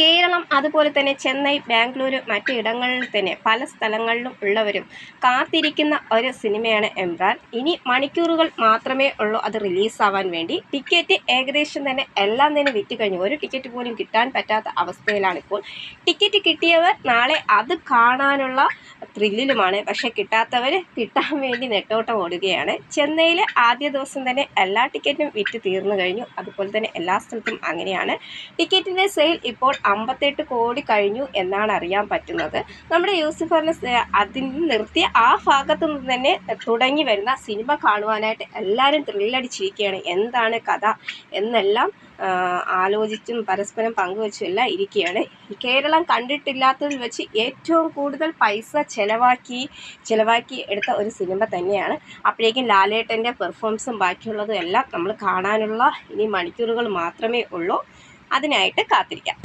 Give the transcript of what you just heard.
കേരളം അതുപോലെ തന്നെ ചെന്നൈ ബാംഗ്ലൂർ മറ്റു ഇടങ്ങളിൽ തന്നെ പല സ്ഥലങ്ങളിലും ഉള്ളവരും കാത്തിരിക്കുന്ന ഒരു സിനിമയാണ് എംബ്രാൻ ഇനി മണിക്കൂറുകൾ മാത്രമേ ഉള്ളൂ അത് റിലീസാവാൻ വേണ്ടി. ടിക്കറ്റ് ഏകദേശം തന്നെ എല്ലാം തന്നെ വിറ്റ് കഴിഞ്ഞു. ഒരു ടിക്കറ്റ് പോലും കിട്ടാൻ പറ്റാത്ത അവസ്ഥയിലാണ് ഇപ്പോൾ ടിക്കറ്റ് കിട്ടിയവർ നാളെ അത് കാണാനുള്ള ത്രില്ലിലുമാണ്. പക്ഷെ കിട്ടാത്തവർ കിട്ടാൻ വേണ്ടി നെട്ടോട്ടം ഓടുകയാണ്. ചെന്നൈയിൽ ആദ്യ ദിവസം തന്നെ എല്ലാ ടിക്കറ്റും വിറ്റ് തീർന്നു കഴിഞ്ഞു. അതുപോലെ തന്നെ എല്ലാ സ്ഥലത്തും അങ്ങനെയാണ്. ടിക്കറ്റിന്റെ സെയിൽ ഇപ്പോൾ അമ്പത്തെട്ട് കോടി കഴിഞ്ഞു എന്നാണ് അറിയാൻ പറ്റുന്നത്. നമ്മുടെ യൂസിഫറിന് അതിൽ നിർത്തിയ ആ ഭാഗത്തു നിന്ന് തന്നെ തുടങ്ങി വരുന്ന സിനിമ കാണുവാനായിട്ട് എല്ലാവരും ത്രില്ലടിച്ചിരിക്കുകയാണ്. എന്താണ് കഥ എന്നെല്ലാം ആലോചിച്ചും പരസ്പരം പങ്കുവച്ചും എല്ലാം ഇരിക്കുകയാണ്. കേരളം കണ്ടിട്ടില്ലാത്തതിൽ വെച്ച് ഏറ്റവും കൂടുതൽ പൈസ ചിലവാക്കി ചിലവാക്കി എടുത്ത ഒരു സിനിമ തന്നെയാണ്. അപ്പോഴേക്കും ലാലേട്ടന്റെ പെർഫോമൻസും ബാക്കിയുള്ളതും എല്ലാം നമ്മൾ കാണാനുള്ള ഇനി മണിക്കൂറുകൾ മാത്രമേ ഉള്ളൂ. അതിനായിട്ട് കാത്തിരിക്കാം.